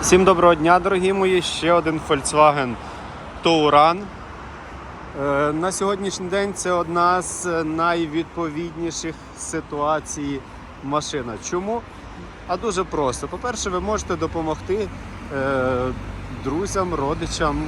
Всім доброго дня, дорогі мої. Ще один Volkswagen Touran. Е, На сьогоднішній день це одна з найвідповідніших ситуацій машина. Чому? А дуже просто. По-перше, ви можете допомогти е, друзям, родичам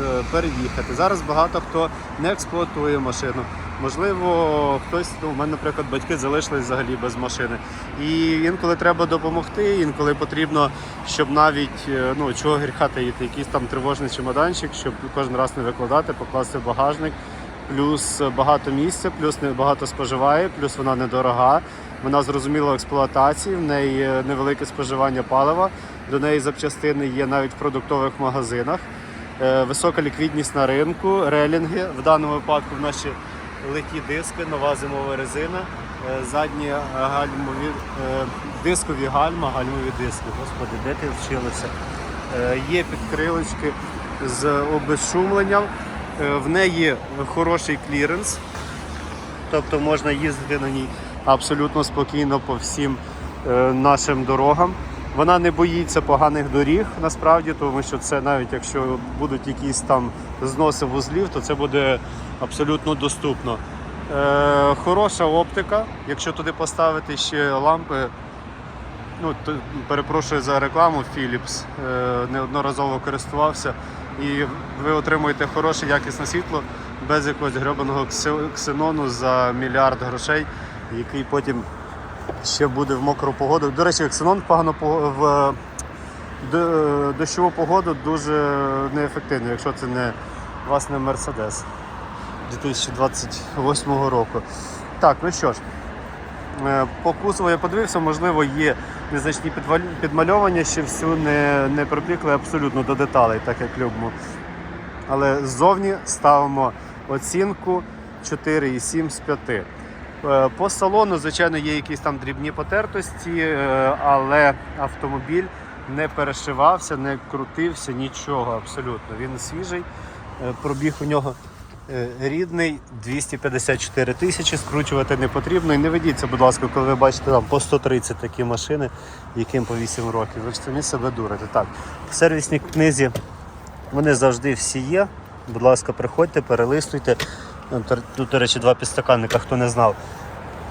е, переїхати. Зараз багато хто не експлуатує машину. Можливо, хтось, ну, у мене, наприклад, батьки залишились взагалі без машини. І інколи треба допомогти, інколи потрібно, щоб навіть е, ну, чого гріха таїти, якийсь там тривожний чемоданчик, щоб кожен раз не викладати, покласти в багажник. Плюс багато місця, плюс не багато споживає, плюс вона недорога. Вона зрозуміла в експлуатації, в неї невелике споживання палива. До неї запчастини є навіть в продуктових магазинах. Е, Висока ліквідність на ринку, релінги. В даному випадку в наші литі диски, нова зимова резина, е, задні е, гальмові, е, дискові гальма, гальмові диски. Господи, де ти вчилися? Е, Є підкрилочки з обезшумленням. В неї хороший кліренс, тобто можна їздити на ній абсолютно спокійно по всім нашим дорогам. Вона не боїться поганих доріг насправді, тому що це навіть якщо будуть якісь там зноси вузлів, то це буде абсолютно доступно. Е, хороша оптика, якщо туди поставити ще лампи, ну то, перепрошую за рекламу Philips, е, неодноразово користувався, і ви отримуєте хороше якісне світло без якогось гребаного ксенону за мільярд грошей, який потім ще буде в мокру погоду. До речі, ксенон в погано в е, дощову погоду дуже неефективно, якщо це не власне Мерседес 2028 року. Так, ну що ж. Е, По я подивився, можливо, є незначні підмальовання, ще всю не, не припікли абсолютно до деталей, так як любимо. Але ззовні ставимо оцінку 4,7 з 5. Е, По салону, звичайно, є якісь там дрібні потертості, е, але автомобіль не перешивався, не крутився, нічого абсолютно. Він свіжий. Е, Пробіг у нього рідний 254 тисячі, скручувати не потрібно. І не ведіться, будь ласка, коли ви бачите там по 130 такі машини, яким по 8 років. Ви ж самі себе дурите. Так, в сервісній книзі вони завжди всі є. Будь ласка, приходьте, перелистуйте. Тут, Тут, до речі, два підстаканника, хто не знав.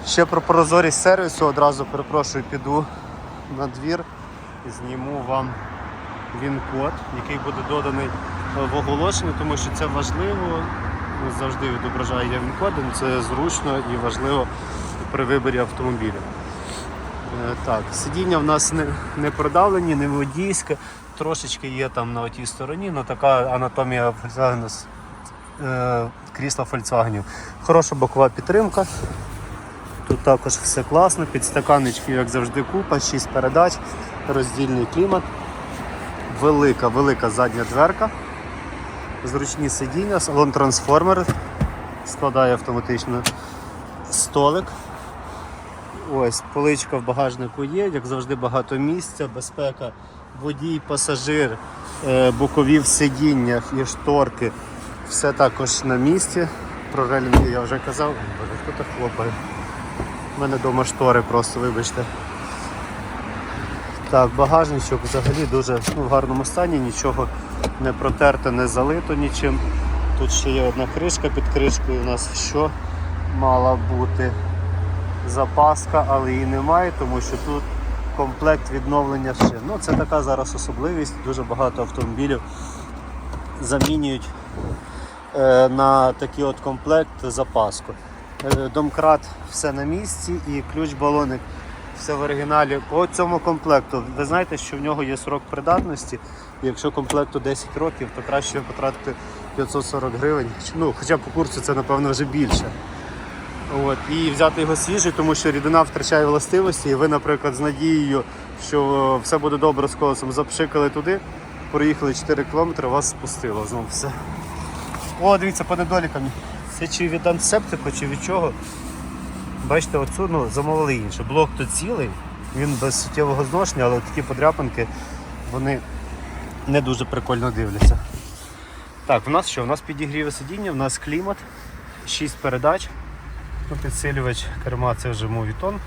Ще про прозорість сервісу одразу перепрошую, піду на двір і зніму вам він-код, який буде доданий в оголошенні, тому що це важливо. Завжди відображає він-код, це зручно і важливо при виборі автомобіля. Е, Так, сидіння в нас не, не продавлені, не водійське, трошечки є там на отій стороні, але така анатомія Volkswagen, е, крісла Volkswagen. Хороша бокова підтримка. Тут також все класно, підстаканнички, як завжди, купа, 6 передач, роздільний клімат, велика, велика задня дверка, зручні сидіння, салон трансформер, складає автоматично столик. Ось поличка в багажнику є, як завжди багато місця, безпека, водій, пасажир, е, бокові в сидіннях і шторки. Все також на місці. Про релінги я вже казав. Боже, хто так хлопає? У мене вдома штори просто, вибачте. Так, багажничок взагалі дуже ну, в гарному стані, нічого не протерте, не залито нічим. Тут ще є одна кришка під кришкою у нас що мала бути запаска, але її немає, тому що тут комплект відновлення шин. Ну, це така зараз особливість. Дуже багато автомобілів замінюють на такий от комплект запаску. Е, домкрат все на місці і ключ-балоник все в оригіналі. По цьому комплекту ви знаєте, що в нього є срок придатності. Якщо комплекту 10 років, то краще потратити 540 гривень. Ну, хоча по курсу це напевно вже більше. От, і взяти його свіжий, тому що рідина втрачає властивості, і ви, наприклад, з надією, що все буде добре з колесом, запшикали туди, проїхали 4 км, вас спустило знову все. О, дивіться, по недолікам. Це чи від антисептику, чи від чого. Бачите, оцю ну, замовили інше. Блок тут цілий, він без суттєвого зношення, але такі подряпинки вони не дуже прикольно дивляться. Так, у нас що? У нас підігріве сидіння, у нас клімат, 6 передач. Ну, підсилювач керма це вже мовітон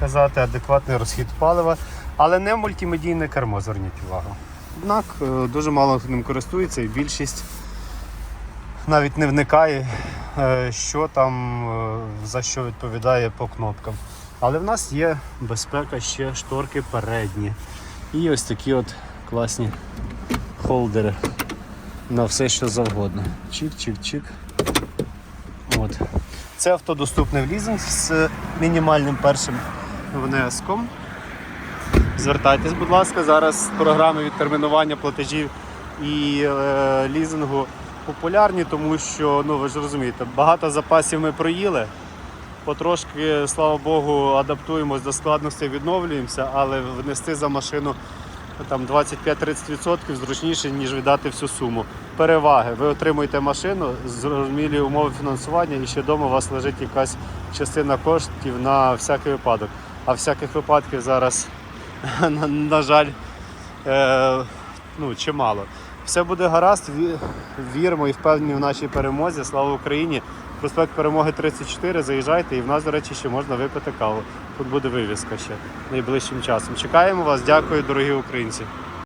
казати, адекватний розхід палива, але не мультимедійне кермо, зверніть увагу. Однак е, дуже мало ним користується і більшість навіть не вникає, е, що там е, за що відповідає по кнопкам. Але в нас є безпека ще шторки передні. І ось такі от класні холдери на все, що завгодно. Чик-чик-чик. От. Це авто доступне в лізинг з мінімальним першим внеском. Звертайтесь, будь ласка, зараз програми відтермінування платежів і е, лізингу популярні, тому що, ну ви ж розумієте, багато запасів ми проїли. Потрошки, слава Богу, адаптуємось до складностей, відновлюємося, але внести за машину там 25-30% зручніше, ніж віддати всю суму. Переваги. Ви отримуєте машину, зрозумілі умови фінансування, і ще вдома у вас лежить якась частина коштів на всякий випадок. А всяких випадків зараз, на, жаль, е, ну, чимало. Все буде гаразд, віримо і впевнені в нашій перемозі. Слава Україні! Проспект Перемоги 34, заїжджайте і в нас, до речі, ще можна випити каву. Тут буде вивіска ще найближчим часом. Чекаємо вас, дякую, дорогі українці.